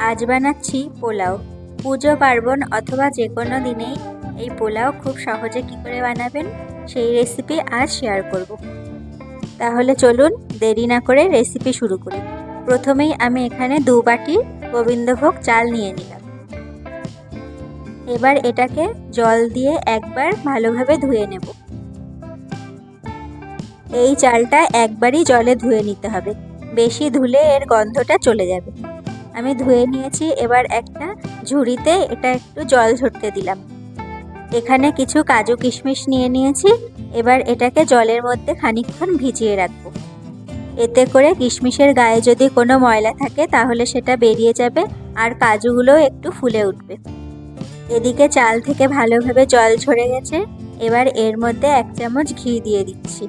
আজ বানাচ্ছি পোলাও। পুজো, পার্বণ অথবা যে কোনো দিনেই এই পোলাও খুব সহজে কী করে বানাবেন সেই রেসিপি আজ শেয়ার করব। তাহলে চলুন দেরি না করে রেসিপি শুরু করি। প্রথমেই আমি এখানে দু বাটি গোবিন্দভোগ চাল নিয়ে নিলাম। এবার এটাকে জল দিয়ে একবার ভালোভাবে ধুয়ে নেব। এই চালটা একবারই জলে ধুয়ে নিতে হবে। বেশি ধুলে এর গন্ধটা চলে যাবে। আমি ধুয়ে নিয়েছি, এবার একটা ঝুড়িতে এটা একটু জল ঝরতে দিলাম। এখানে কিছু কাজু কিশমিশ নিয়ে নিয়েছি, এবার এটাকে জলের মধ্যে খানিকক্ষণ ভিজিয়ে রাখব। এতে করে কিশমিশের গায়ে যদি কোনো ময়লা থাকে, তাহলে সেটা বেরিয়ে যাবে আর কাজুগুলো একটু ফুলে উঠবে। এদিকে চাল থেকে ভালোভাবে জল ঝরে গেছে, এবার এর মধ্যে এক চামচ ঘি দিয়ে দিচ্ছি।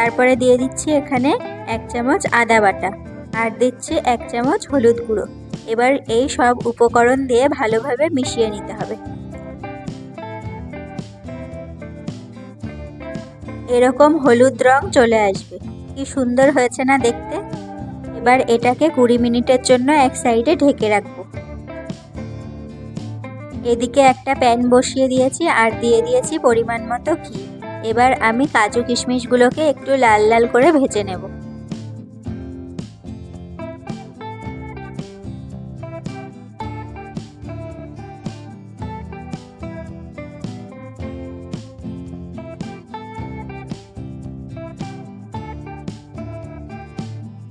তারপরে দিয়ে দিচ্ছি এখানে এক চামচ আদা বাটা আর দিচ্ছি এক চামচ হলুদ গুঁড়ো। এবার এই সব উপকরণ দিয়ে ভালোভাবে মিশিয়ে নিতে হবে। এরকম হলুদ রং চলে আসবে। কি সুন্দর হয়েছে না দেখতে? এবার এটাকে কুড়ি মিনিটের জন্য এক সাইডে ঢেকে রাখব। এদিকে একটা প্যান বসিয়ে দিয়েছি আর দিয়ে দিয়েছি পরিমাণ মতো ঘি। এবার আমি কাজু কিশমিশগুলোকে একটু লাল লাল করে ভেজে নেব।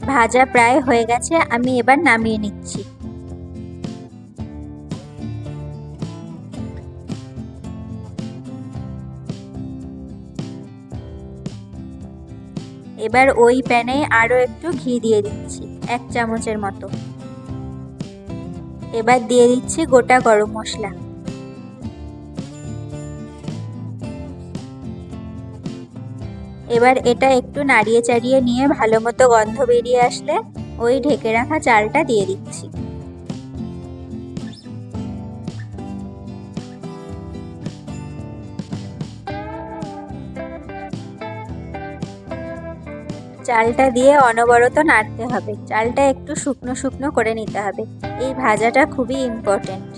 ভাজা প্রায় হয়ে গেছে, আমি এবার নামিয়ে নিচ্ছি। এবার ওই প্যানে আরও একটু ঘি দিয়ে দিচ্ছি, এক চামচের মতো। এবার দিয়ে দিচ্ছি গোটা গরম মশলা। এবার এটা একটু নাড়িয়ে চাড়িয়ে নিয়ে ভালো মতো গন্ধ বেরিয়ে আসলে ওই ঢেকে রাখা চালটা দিয়ে দিচ্ছি। চালটা দিয়ে অনবরত নাড়তে হবে। চালটা একটু শুকনো শুকনো করে নিতে হবে। এই ভাজাটা খুবই ইম্পর্টেন্ট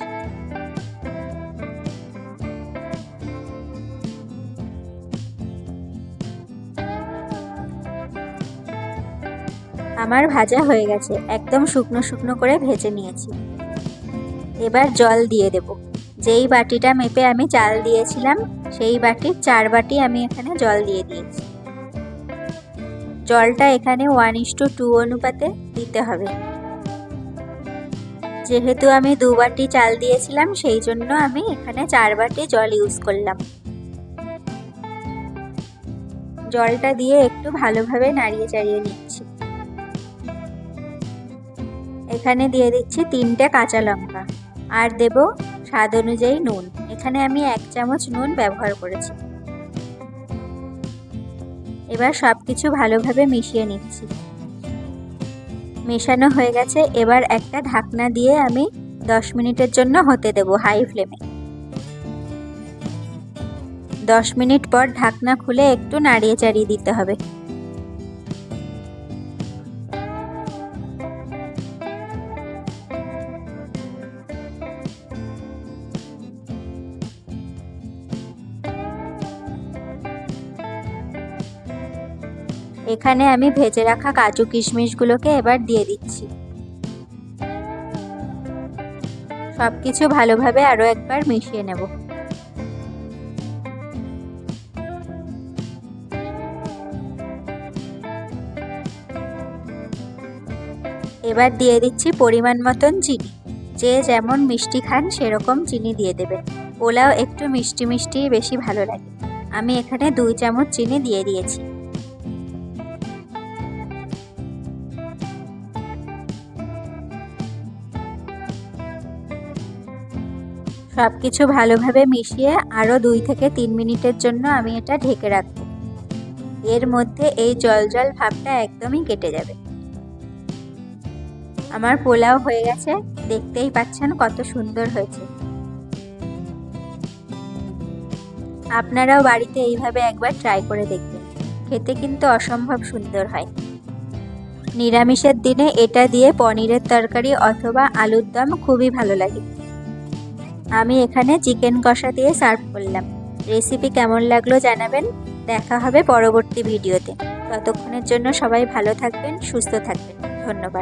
আমার ভাজা হয়ে গেছে। একদম শুকনো শুকনো করে ভেজে নিয়েছি। এবার জল দিয়ে দেব। যেই বাটিটা মেপে আমি চাল দিয়েছিলাম, সেই বাটির চার বাটি আমি এখানে জল দিয়ে দিয়েছি। জলটা এখানে ওয়ান ইস টু টু অনুপাতে দিতে হবে। যেহেতু আমি দু বাটি চাল দিয়েছিলাম, সেই জন্য আমি এখানে চার বাটি জল ইউজ করলাম। জলটা দিয়ে একটু ভালোভাবে নাড়িয়ে চাড়িয়ে নিচ্ছি। এখানে দিয়ে দিচ্ছি তিনটে কাঁচা লঙ্কা, আর দেব স্বাদ অনুযায়ী নুন। এখানে আমি এক চামচ নুন ব্যবহার করেছি। এবার সব কিছু ভালোভাবে মিশিয়ে নিচ্ছি। মেশানো হয়ে গেছে, এবার একটা ঢাকনা দিয়ে আমি দশ মিনিটের জন্য হতে দেব হাই ফ্লেমে। দশ মিনিট পর ঢাকনা খুলে একটু নাড়িয়ে চাড়িয়ে দিতে হবে। এখানে আমি ভেজে রাখা কাজু কিশমিশগুলোকে এবার দিয়ে দিচ্ছি। সব কিছু ভালোভাবে আরও একবার মিশিয়ে নেব। এবার দিয়ে দিচ্ছি পরিমাণ মতন চিনি। যে যেমন মিষ্টি খান সেরকম চিনি দিয়ে দেবেন। পোলাও একটু মিষ্টি মিষ্টি বেশি ভালো লাগে। আমি এখানে দুই চামচ চিনি দিয়ে দিয়েছি। সব কিছু ভালোভাবে মিশিয়ে আরও দুই থেকে তিন মিনিটের জন্য আমি এটা ঢেকে রাখব। এর মধ্যে এই জল জল ভাবটা একদমই কেটে যাবে। আমার পোলাও হয়ে গেছে, দেখতেই পাচ্ছেন কত সুন্দর হয়েছে। আপনারাও বাড়িতে এইভাবে একবার ট্রাই করে দেখবেন। খেতে কিন্তু অসম্ভব সুন্দর হয়। নিরামিষের দিনে এটা দিয়ে পনিরের তরকারি অথবা আলুর দম খুবই ভালো লাগে। আমি এখানে চিকেন কষা দিয়ে সার্ভ করলাম। রেসিপি কেমন লাগল জানাবেন। দেখা হবে পরবর্তী ভিডিওতে। ততক্ষণের জন্য সবাই ভালো থাকবেন, সুস্থ থাকবেন। ধন্যবাদ।